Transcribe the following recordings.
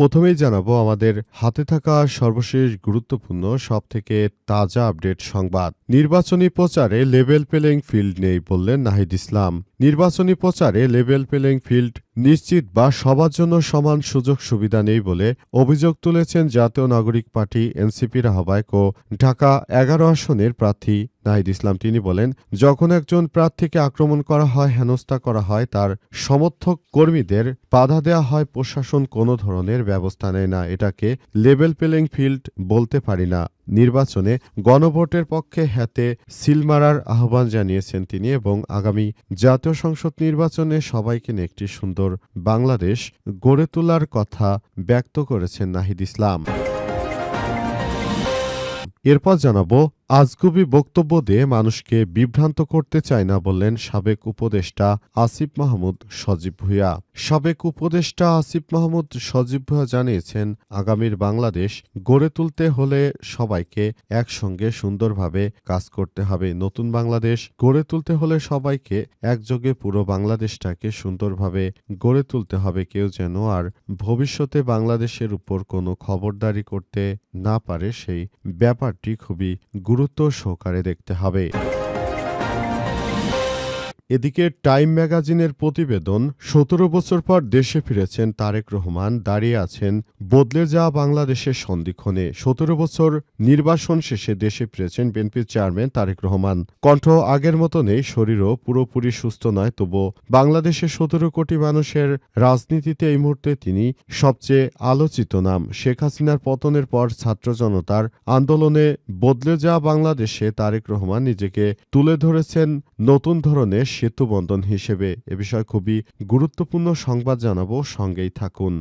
প্রথমেই জানাব, আমাদের হাতে থাকা সর্বশেষ গুরুত্বপূর্ণ, সবথেকে তাজা আপডেট সংবাদ। নির্বাচনী প্রচারে লেভেল প্লেইং ফিল্ড নেই বললেন নাহিদ ইসলাম। নির্বাচনী প্রচারে লেভেল প্লেইং ফিল্ড নিশ্চিত বা সবার জন্য সমান সুযোগ সুবিধা নেই বলে অভিযোগ তুলেছেন জাতীয় নাগরিক পার্টি এনসিপির আহ্বায়ক ও ঢাকা এগারো আসনের প্রার্থী নাহিদ ইসলাম। তিনি বলেন, যখন একজন প্রার্থীকে আক্রমণ করা হয়, হেনস্থা করা হয়, তার সমর্থক কর্মীদের বাধা দেওয়া হয়, প্রশাসন কোনো ধরনের ব্যবস্থা নেয় না। এটাকে লেভেল প্লেইং ফিল্ড বলতে পারি না। নির্বাচনে গণভোটের পক্ষে হাতে সিল মারার আহ্বান জানিয়েছেন তিনি এবং আগামী জাতীয় সংসদ নির্বাচনে সবাইকে নিয়ে একটি সুন্দর বাংলাদেশ গড়ে তোলার কথা ব্যক্ত করেছেন নাহিদ ইসলাম। এরপর জানাব আজগুবি বক্তব্য দিয়ে মানুষকে বিভ্রান্ত করতে চায় না বললেন সাবেক উপদেষ্টা আসিফ মাহমুদ সজীব ভুইয়া। সাবেক উপদেষ্টা আসিফ মাহমুদ সজীব ভুইয়া জানিয়েছেন, আগামীর বাংলাদেশ গড়ে তুলতে হলে সবাইকে একসঙ্গে সুন্দরভাবে কাজ করতে হবে। নতুন বাংলাদেশ গড়ে তুলতে হলে সবাইকে একযোগে পুরো বাংলাদেশটাকে সুন্দরভাবে গড়ে তুলতে হবে। কেউ যেন আর ভবিষ্যতে বাংলাদেশের উপর কোনো খবরদারি করতে না পারে সেই ব্যাপারটি খুবই গুরুত্ব সহকারে দেখতে হবে। এদিকে টাইম ম্যাগাজিনের প্রতিবেদন, সতেরো বছর পর দেশে ফিরেছেন তারেক রহমান, দাঁড়িয়ে আছেন বদলে যাওয়া বাংলাদেশের সন্ধিক্ষণে। সতেরো বছর নির্বাসন শেষে দেশে ফিরেছেন বিএনপির চেয়ারম্যান তারেক রহমান। কণ্ঠ আগের মতো নেই, শরীরও পুরোপুরি সুস্থ নয় তবু বাংলাদেশের সতেরো কোটি মানুষের রাজনীতিতে এই মুহূর্তে তিনি সবচেয়ে আলোচিত নাম। শেখ হাসিনার পতনের পর ছাত্র জনতার আন্দোলনে বদলে যাওয়া বাংলাদেশে তারেক রহমান নিজেকে তুলে ধরেছেন নতুন ধরনের সেতুবন্ধন হিসেবে এ বিষয়ে খুবই গুরুত্বপূর্ণ সংবাদ জানাব, সঙ্গেই থাকুন।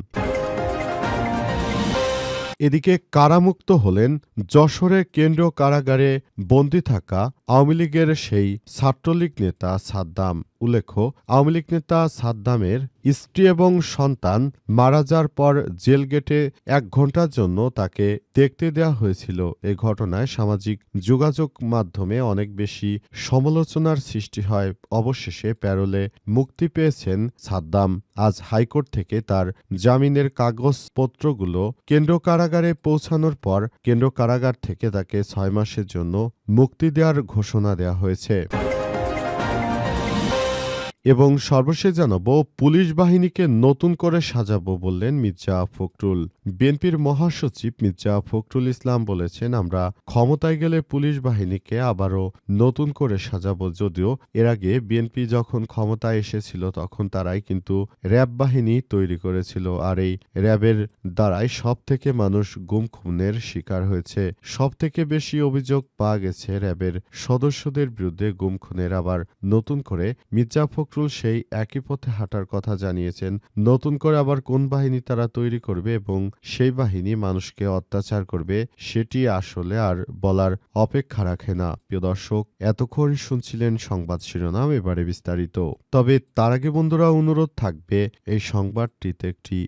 এদিকে কারামুক্ত হলেন যশোরের কেন্দ্রীয় কারাগারে বন্দী থাকা আওয়ামী লীগের সেই ছাত্রলীগ নেতা সাদ্দাম উল্লেখ্য, আওয়ামী লীগ নেতা সাদ্দামের স্ত্রী এবং সন্তান মারা যাওয়ার পর জেল গেটে এক ঘণ্টার জন্য তাকে দেখতে দেওয়া হয়েছিল। এ ঘটনায় সামাজিক যোগাযোগ মাধ্যমে অনেক বেশি সমালোচনার সৃষ্টি হয়। অবশেষে প্যারোলে মুক্তি পেয়েছেন সাদ্দাম। আজ হাইকোর্ট থেকে তার জামিনের কাগজপত্রগুলো কেন্দ্র কারাগারে পৌঁছানোর পর কেন্দ্র কারাগার থেকে তাকে ছয় মাসের জন্য মুক্তি দেওয়ার ঘোষণা দেয়া হয়েছে। এবং সর্বশেষ জানাব, পুলিশ বাহিনীকে নতুন করে সাজাবো বললেন মির্জা ফখরুল। বিএনপির মহাসচিব মির্জা ফখরুল ইসলাম বলেছেন, আমরা ক্ষমতায় গেলে পুলিশ বাহিনীকে আবারও নতুন করে সাজাবো। যদিও এর আগে বিএনপি যখন ক্ষমতায় এসেছিল, তখন তারাই কিন্তু র্যাব বাহিনী তৈরি করেছিল। আর এই র্যাবের দ্বারাই সব থেকে মানুষ গুম খুনের শিকার হয়েছে। সব থেকে বেশি অভিযোগ পাওয়া গেছে, র্যাবের সদস্যদের বিরুদ্ধে গুম খুনের আবার নতুন করে মির্জা ফখরুল সেই একই পথে হাঁটার কথা জানিয়েছেন। নতুন করে আবার কোন বাহিনী তারা তৈরি করবে এবং সেই বাহিনী মানুষকে অত্যাচার করবে, সেটি আসলে আর বলার অপেক্ষা রাখে না। প্রিয় দর্শক, এতক্ষণ শুনছিলেন সংবাদ শিরোনাম, এবারে বিস্তারিত। তবে তার আগে বন্ধুরা, অনুরোধ থাকবে, এই সংবাদটিতে একটি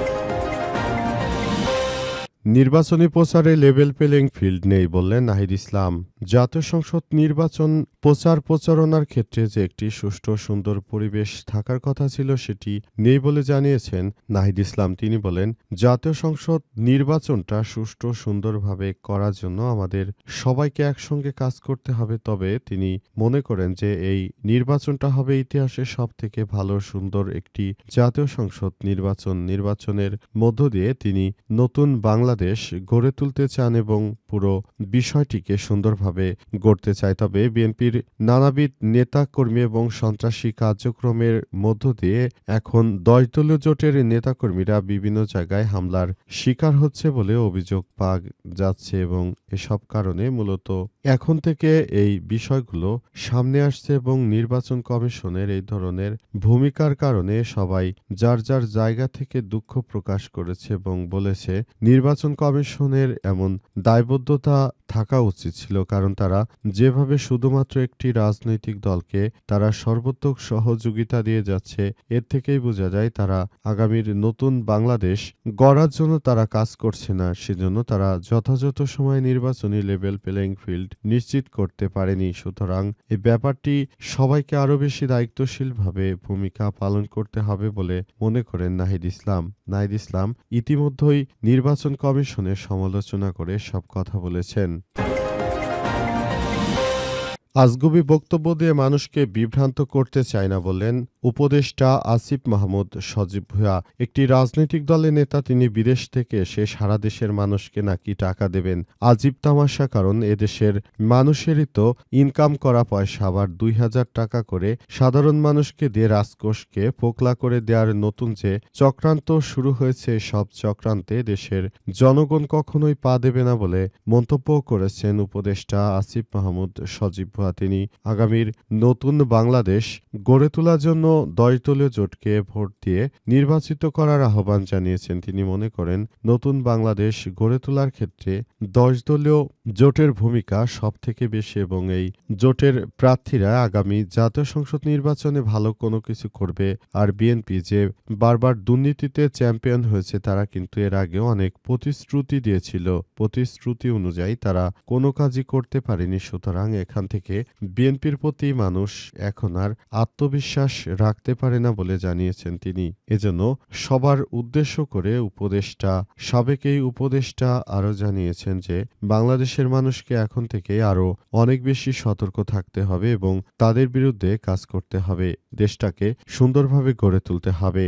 নির্বাচনী প্রচারে লেভেল প্লেইং ফিল্ড নেই বললেন নাহিদ ইসলাম। জাতীয় সংসদ নির্বাচন প্রচার প্রচারণার ক্ষেত্রে যে একটি সুষ্ঠু সুন্দর পরিবেশ থাকার কথা ছিল সেটি নেই বলে জানিয়েছেন নাহিদ ইসলাম। তিনি বলেন, জাতীয় সংসদ নির্বাচনটা সুষ্ঠু সুন্দরভাবে করার জন্য আমাদের সবাইকে একসঙ্গে কাজ করতে হবে। তবে তিনি মনে করেন যে এই নির্বাচনটা হবে ইতিহাসের সব থেকে ভালো সুন্দর একটি জাতীয় সংসদ নির্বাচন। নির্বাচনের মধ্য দিয়ে তিনি নতুন বাংলা বাংলাদেশ গড়ে তুলতে চান এবং পুরো বিষয়টিকে সুন্দরভাবে গড়তে চায়। তবে বিএনপির নানাবিধ নেতা কর্মী এবং সন্ত্রাসী কার্যক্রমের মধ্য দিয়ে এখন দশদলীয় জোটের নেতাকর্মীরা বিভিন্ন জায়গায় হামলার শিকার হচ্ছে বলে অভিযোগ পাওয়া যাচ্ছে এবং এসব কারণে মূলত এখন থেকে এই বিষয়গুলো সামনে আসছে এবং নির্বাচন কমিশনের এই ধরনের ভূমিকার কারণে সবাই যার যার জায়গা থেকে দুঃখ প্রকাশ করেছে এবং বলেছে, নির্বাচন কমিশনের এমন দায়বদ্ধতা থাকা উচিত ছিল, কারণ তারা যেভাবে শুধুমাত্র একটি রাজনৈতিক দলকে তারা সর্বোত্তক সহযোগিতা দিয়ে যাচ্ছে, এর থেকেই বোঝা যায় তারা আগামীর নতুন বাংলাদেশ গড়ার জন্য তারা কাজ করছে না, সেজন্য তারা যথাযথ সময়ে নির্বাচনী লেভেল প্লেইং ফিল্ড নিশ্চিত করতে পারেনি। সুতরাং এই ব্যাপারটি সবাইকে আরও বেশি দায়িত্বশীলভাবে ভূমিকা পালন করতে হবে বলে মনে করেন নাহিদ ইসলাম। নাহিদ ইসলাম ইতিমধ্যেই নির্বাচন কমিশনের সমালোচনা করে সব কথা বলেছেন। আজগুবি বক্তব্য দিয়ে মানুষকে বিভ্রান্ত করতে চায় না বললেন উপদেষ্টা আসিফ মাহমুদ সজীব ভুয়া একটি রাজনৈতিক দলের নেতা, তিনি বিদেশ থেকে এসে সারা দেশের মানুষকে নাকি টাকা দেবেন। আজীব তামাশা, কারণ এদেশের মানুষেরই তো ইনকাম করা পয়সা, আবার দুই হাজার টাকা করে সাধারণ মানুষকে দিয়ে রাজকোষকে পোকলা করে দেওয়ার নতুন যে চক্রান্ত শুরু হয়েছে, সব চক্রান্তে দেশের জনগণ কখনোই পা দেবে না বলে মন্তব্য করেছেন উপদেষ্টা আসিফ মাহমুদ সজীব ভুয়া তিনি আগামীর নতুন বাংলাদেশ গড়ে তোলার জন্য দশদলীয় জোটকে ভোট দিয়ে নির্বাচিত করার আহ্বান জানিয়েছেন তিনি মনে করেন, নতুন বাংলাদেশ গড়ে তোলার ক্ষেত্রে দশদলীয় জোটের ভূমিকা সব থেকে বেশি এবং এই জোটের প্রার্থীরা আগামী জাতীয় সংসদ নির্বাচনে ভালো কোনো কিছু করবে। আর বিএনপি যে বারবার দুর্নীতিতে চ্যাম্পিয়ন হয়েছে, তারা কিন্তু এর আগেও অনেক প্রতিশ্রুতি দিয়েছিল। প্রতিশ্রুতি অনুযায়ী তারা কোনো কাজই করতে পারেনি। সুতরাং এখান থেকে বিএনপির প্রতি মানুষ এখন আর আত্মবিশ্বাস রাখতে পারে না বলে জানিয়েছেন তিনি। এজন্য সবার উদ্দেশ্য করে উপদেষ্টা সাবেক এই উপদেষ্টা আরও জানিয়েছেন যে, বাংলাদেশের মানুষকে এখন থেকে আরও অনেক বেশি সতর্ক থাকতে হবে এবং তাদের বিরুদ্ধে কাজ করতে হবে। দেশটাকে সুন্দরভাবে গড়ে তুলতে হবে।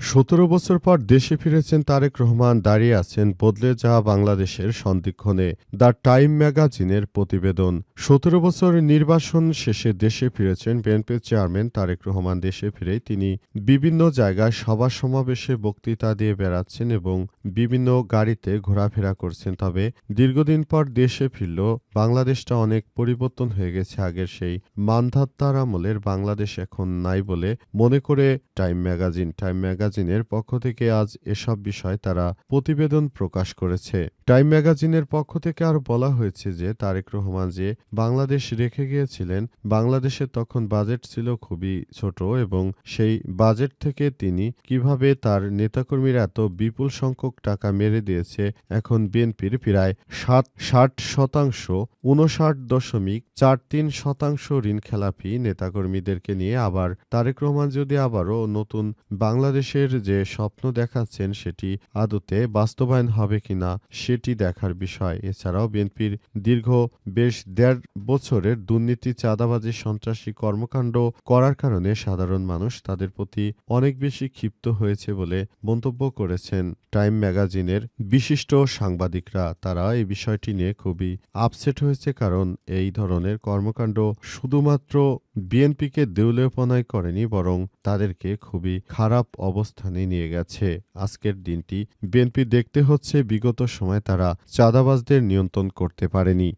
সতেরো বছর পর দেশে ফিরেছেন তারেক রহমান, দাঁড়িয়ে আছেন বদলে যাওয়া বাংলাদেশের সন্দিক্ষণে দ্য টাইম ম্যাগাজিনের প্রতিবেদন। সতেরো বছর নির্বাসন শেষে দেশে ফিরেছেন বিএনপির চেয়ারম্যান তারেক রহমান। দেশে ফিরে তিনি বিভিন্ন জায়গায় সভা সমাবেশে বক্তৃতা দিয়ে বেড়াচ্ছেন এবং বিভিন্ন গাড়িতে ঘোরাফেরা করছেন। তবে দীর্ঘদিন পর দেশে ফিরল বাংলাদেশটা অনেক পরিবর্তন হয়ে গেছে। আগের সেই মানধাত্তার আমলের বাংলাদেশ এখন নাই বলে মনে করে টাইম ম্যাগাজিন। টাইম ম্যাগাজিনের পক্ষ থেকে আজ এসব বিষয় তারা প্রতিবেদন প্রকাশ করেছে। টাইম ম্যাগাজিনের পক্ষ থেকে আরও বলা হয়েছে যে, তারেক রহমান যে বাংলাদেশ রেখে গিয়েছিলেন, বাংলাদেশে তখন বাজেট ছিল খুবই ছোট এবং সেই বাজেট থেকে তিনি কীভাবে তার নেতাকর্মীরা এত বিপুল সংখ্যক টাকা মেরে দিয়েছে, এখন বিএনপির প্রায় সাত, ষাট শতাংশ উনষাট দশমিক চার তিন শতাংশ ঋণ খেলাপি নেতাকর্মীদেরকে নিয়ে। আবার তারেক রহমান যদি আবারও নতুন বাংলাদেশের যে স্বপ্ন দেখাচ্ছেন সেটি আদতে বাস্তবায়ন হবে কিনা সেটি দেখার বিষয়। এছাড়াও বিএনপির দীর্ঘ বেশ দেড় বছরের দুর্নীতি, চাঁদাবাজি, সন্ত্রাসী কর্মকাণ্ড করার কারণে সাধারণ মানুষ তাদের প্রতি অনেক বেশি ক্ষিপ্ত হয়েছে বলে মন্তব্য করেছেন টাইম ম্যাগাজিনের বিশিষ্ট সাংবাদিকরা। তারা এই বিষয়টি নিয়ে খুবই আপসেট হয়েছে কারণ এই ধরনের কর্মকাণ্ড শুধুমাত্র বিএনপিকে দেউলেপনায় করেনি, বরং তাদেরকে খুবই খারাপ অবস্থানে নিয়ে গেছে। আজকের দিনটি বিএনপি দেখতে হচ্ছে বিগত সময় তারা চাঁদাবাজদের নিয়ন্ত্রণ করতে পারেনি।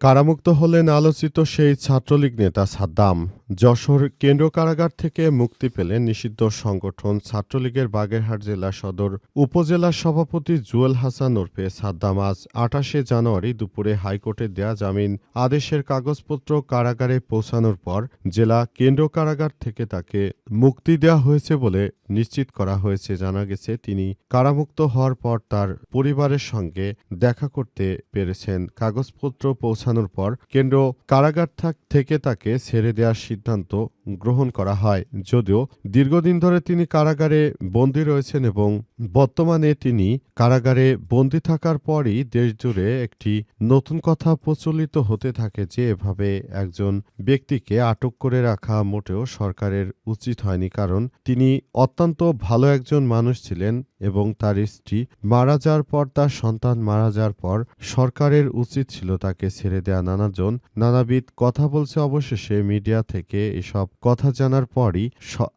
কারামুক্ত হলেন আলোচিত সেই ছাত্রলীগ নেতা সাদ্দাম। যশোর কেন্দ্র কারাগার থেকে মুক্তি পেলেন নিষিদ্ধ সংগঠন ছাত্রলীগের বাগেরহাট জেলা সদর উপজেলা সভাপতি জুয়েল হাসান ওরফে সাদ্দাম আজ আঠাশে জানুয়ারি দুপুরে হাইকোর্টে দেয়া জামিন আদেশের কাগজপত্র কারাগারে পৌঁছানোর পর জেলা কেন্দ্র কারাগার থেকে তাকে মুক্তি দেওয়া হয়েছে বলে নিশ্চিত করা হয়েছে। জানা গেছে, তিনি কারামুক্ত হওয়ার পর তার পরিবারের সঙ্গে দেখা করতে পেরেছেন। কাগজপত্র পৌঁছানোর পর কেন্দ্র কারাগার থেকে তাকে ছেড়ে দেওয়ার সিদ্ধান্ত গ্রহণ করা হয়। যদিও দীর্ঘদিন ধরে তিনি কারাগারে বন্দী রয়েছেন এবং বর্তমানে তিনি কারাগারে বন্দী থাকার পরই দেশজুড়ে একটি নতুন কথা প্রচলিত হতে থাকে যে এভাবে একজন ব্যক্তিকে আটক করে রাখা মোটেও সরকারের উচিত হয়নি। কারণ তিনি অত্যন্ত ভালো একজন মানুষ ছিলেন এবং তার স্ত্রী মারা যাওয়ার পর, তার সন্তান মারা যাওয়ার পর সরকারের উচিত ছিল তাকে ছেড়ে দেয়া। নানাজন, নানাবিধ কথা বলছে অবশেষে মিডিয়া থেকে এসব কথা জানার পরই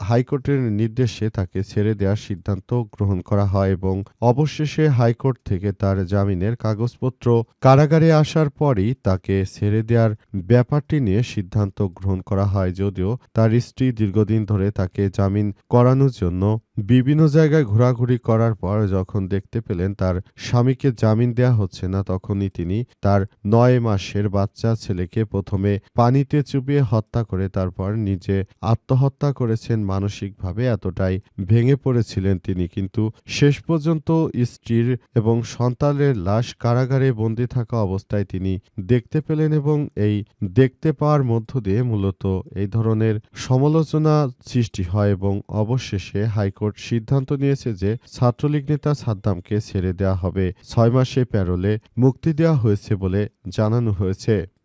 হাইকোর্টের নির্দেশে তাকে ছেড়ে দেওয়ার সিদ্ধান্ত গ্রহণ করা হয় এবং অবশেষে হাইকোর্ট থেকে তার জামিনের কাগজপত্র কারাগারে আসার পরই তাকে ছেড়ে দেওয়ার ব্যাপারটি নিয়ে সিদ্ধান্ত গ্রহণ করা হয়। যদিও তার স্ত্রী দীর্ঘদিন ধরে তাকে জামিন করানোর জন্য বিভিন্ন জায়গায় ঘোরাঘুরি করার পর যখন দেখতে পেলেন তার স্বামীকে জামিন দেয়া হচ্ছে না, তখনই তিনি তার নয় মাসের বাচ্চা ছেলেকে প্রথমে পানিতে চুপিয়ে হত্যা করে তারপর নিজে আত্মহত্যা করেছেন। মানসিকভাবে এতটাই ভেঙে পড়েছিলেন তিনি, কিন্তু শেষ পর্যন্ত স্ত্রীর এবং সন্তানের লাশ কারাগারে বন্দী থাকা অবস্থায় তিনি দেখতে পেলেন এবং এই দেখতে পাওয়ার মধ্য দিয়ে মূলত এই ধরনের সমালোচনা সৃষ্টি হয় এবং অবশেষে হাইকোর্ট সিদ্ধান্ত নিয়েছে যে ছাত্রলীগ নেতা সাদ্দামকে ছেড়ে দেওয়া হবে। ছয় মাসে প্যারোলে মুক্তি দেওয়া হয়েছে বলে জানানো হয়েছে।